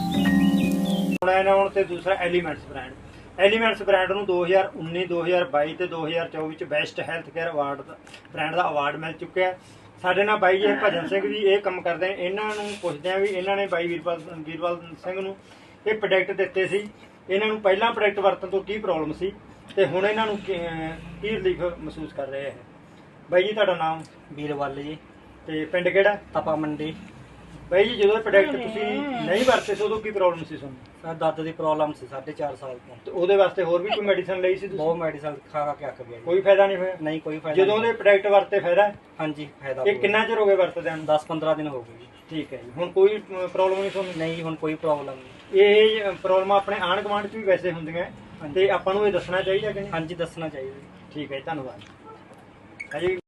ਹੁਣ ਇਹਨਾਂ ਹੁਣ ਤੇ ਦੂਸਰਾ ਐਲੀਮੈਂਟਸ ਬ੍ਰਾਂਡ ਐਲੀਮੈਂਟਸ ਬ੍ਰਾਂਡ ਨੂੰ 2019 2022 ਤੇ 2024 ਚ best health care award brand ਦਾ ਅਵਾਰਡ ਮਿਲ ਚੁੱਕਿਆ ਹੈ। ਸਾਡੇ ਨਾਲ ਬਾਈ ਜੀ ਭਜਨ ਸਿੰਘ ਵੀ ਇਹ ਕੰਮ ਕਰਦੇ ਨੇ ਇਹਨਾਂ ਨੂੰ ਪੁੱਛਦੇ ਆ ਵੀ ਇਹਨਾਂ ਨੇ ਬਾਈ ਵੀਰਪਾਲ ਵੀਰਪਾਲ ਸਿੰਘ ਨੂੰ ਇਹ ਪ੍ਰੋਡਕਟ ਦਿੱਤੇ ਸੀ। ਇਹਨਾਂ ਨੂੰ ਪਹਿਲਾਂ ਪ੍ਰੋਡਕਟ ਵਰਤਣ ਤੋਂ ਕੀ ਪ੍ਰੋਬਲਮ ਸੀ ਤੇ ਹੁਣ ਇਹਨਾਂ ਨੂੰ ਕੀ ਰਿਲੀਫ ਮਹਿਸੂਸ ਕਰ ਰਹੇ ਹੈ ਬਾਈ ਜੀ ਤੁਹਾਡਾ ਨਾਮ? ਵੀਰਵੱਲ ਜੀ। ਤੇ ਪਿੰਡ ਕਿਹੜਾ? ਤਪਾ ਮੰਡੀ। ਬਾਈ ਜੀ ਜਦੋਂ ਇਹ ਪ੍ਰੋਡਕਟ ਤੁਸੀਂ ਨਹੀਂ। ਵਰਤੇ ਸੀ ਉਦੋਂ ਕੀ ਪ੍ਰੋਬਲਮ ਸੀ ਤੁਹਾਨੂੰ? ਸਰ ਦਰਦ ਦੀ ਪ੍ਰੋਬਲਮ ਸੀ 4.5 ਸਾਲ ਤੋਂ। ਤੇ ਉਹਦੇ ਵਾਸਤੇ ਹੋਰ ਵੀ ਕੋਈ ਮੈਡੀਸਨ ਲਈ ਸੀ ਤੁਸੀਂ? ਬਹੁਤ ਮੈਡੀਸਨ ਖਾ ਖਾ ਕੇ ਅੱਕ ਗਿਆ ਜੀ। ਕੋਈ ਫਾਇਦਾ ਨਹੀਂ ਹੋਇਆ? ਨਹੀਂ ਕੋਈ ਫਾਇਦਾ ਜਦੋਂ ਨਹੀਂ। ਦੇ ਪ੍ਰੋਡਕਟ ਵਰਤੇ ਫਾਇਦਾ? ਹੈ? ਹਾਂਜੀ ਫਾਇਦਾ ਇਹ ਕਿੰਨਾ ਚਿਰ ਹੋ ਗਿਆ ਵਰਤਦਿਆਂ ਨੂੰ? 10-15 ਦਿਨ ਹੋ ਗਏ ਜੀ। ਠੀਕ ਹੈ ਜੀ। ਹੁਣ ਕੋਈ ਪ੍ਰੋਬਲਮ ਨਹੀਂ ਤੁਹਾਨੂੰ? ਨਹੀਂ ਹੁਣ ਕੋਈ ਪ੍ਰੋਬਲਮ ਨਹੀਂ। ਇਹ ਪ੍ਰੋਬਲਮ ਆਪਣੇ ਆਂਢ ਗੁਆਂਢ ਚ ਵੀ ਵੈਸੇ ਹੁੰਦੀਆਂ। ਹੈ, ਹਾਂਜੀ। ਤੇ ਆਪਾਂ ਨੂੰ ਇਹ ਦੱਸਣਾ ਚਾਹੀਦਾ ਕਿ ਨਹੀਂ? ਹਾਂਜੀ ਦੱਸਣਾ ਚਾਹੀਦਾ ਜੀ। ਠੀਕ ਹੈ ਜੀ, ਧੰਨਵਾਦ। ਹਾਂਜੀ।